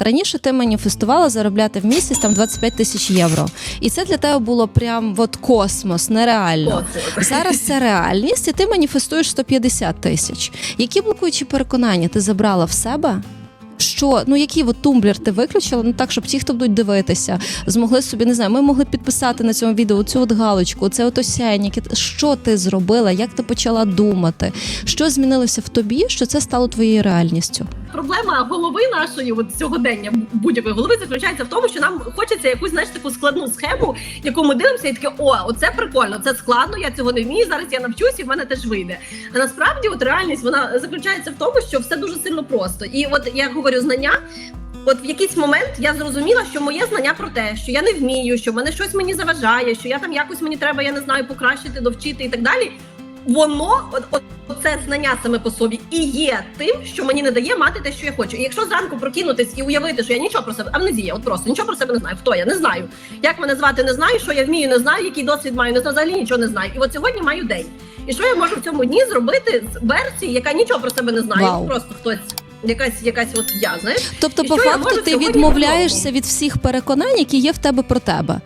Раніше ти маніфестувала заробляти в місяць там 25 тисяч євро, і це для тебе було прям от космос, нереально. Зараз це реальність, і ти маніфестуєш 150 тисяч. Які блокуючі переконання ти забрала в себе? Що ну який от тумблер ти виключила? Ну так, щоб ті, хто будуть дивитися, змогли собі не знаю. Ми могли підписати на цьому відео цю от галочку, це от осяяння. Що ти зробила? Як ти почала думати? Що змінилося в тобі? Що це стало твоєю реальністю? Проблема голови нашої от сьогодення будь-якої голови заключається в тому, що нам хочеться якусь знаєш таку складну схему, яку ми дивимося, і таке о, оце прикольно, це складно. Я цього не вмію. Зараз я навчусь, і в мене теж вийде. А насправді, от реальність вона заключається в тому, що все дуже сильно просто. І от я говорю знання. От в якийсь момент я зрозуміла, що моє знання про те, що я не вмію, що мене щось мені заважає, що я там якось мені треба, я не знаю, покращити, довчити і так далі. Воно, от, це знання саме по собі, і є тим, що мені не дає мати те, що я хочу. І якщо зранку прокинутись і уявити, що я нічого про себе амнезія, от просто нічого про себе не знаю. Хто я не знаю, як мене звати, не знаю, що я вмію, не знаю, який досвід маю, не знаю, взагалі нічого не знаю. І от сьогодні маю день. І що я можу в цьому дні зробити з версії, яка нічого про себе не знає, Вау. просто хтось. Якась якась от я знаєш, Тобто, І по факту, ти відмовляєшся від всіх переконань, які є в тебе про тебе.